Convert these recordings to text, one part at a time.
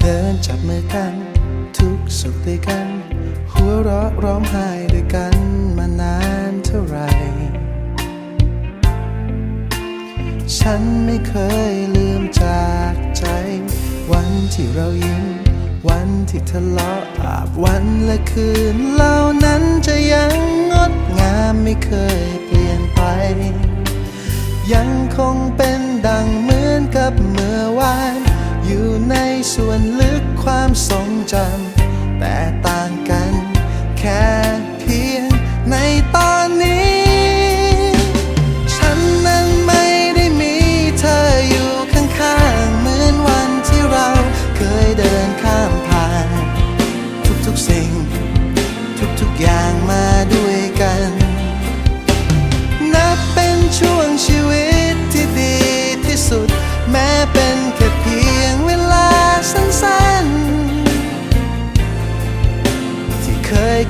เดินจับมือกัน ทุกสุขด้วยกัน หัวเราะร้องไห้ด้วยกันมานานเท่าไหร่ฉันไม่เคยลืมจากใจ วันที่เรายิ้ม วันที่ทะเลาะอาบวันและคืนเหล่านั้นจะยัง แต่ต่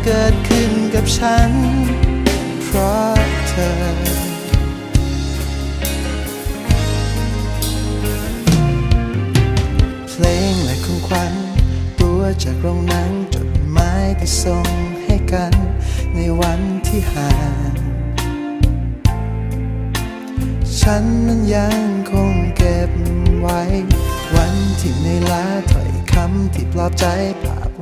เกิดขึ้นกับฉัน เพราะเธอ เพลงและของขวัญตัวจากโรงหนังจดหมายที่ส่งให้กัน ในวันที่ห่างฉันนั้นยังคงเก็บไว้ วันที่ในล้าถ้อยคำที่ปลอบใจภา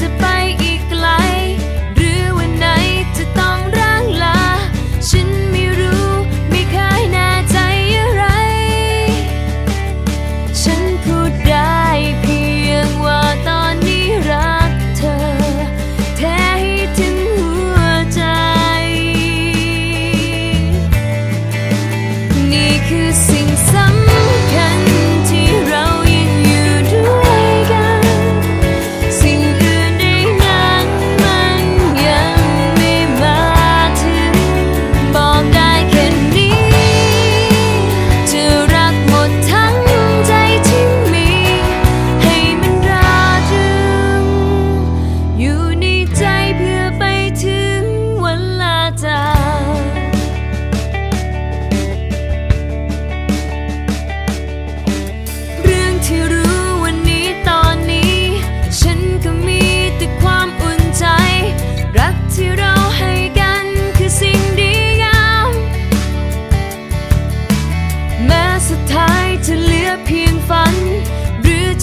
นั้น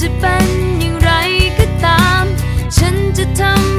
จะเป็นอย่างไรก็ตาม ฉันจะทำ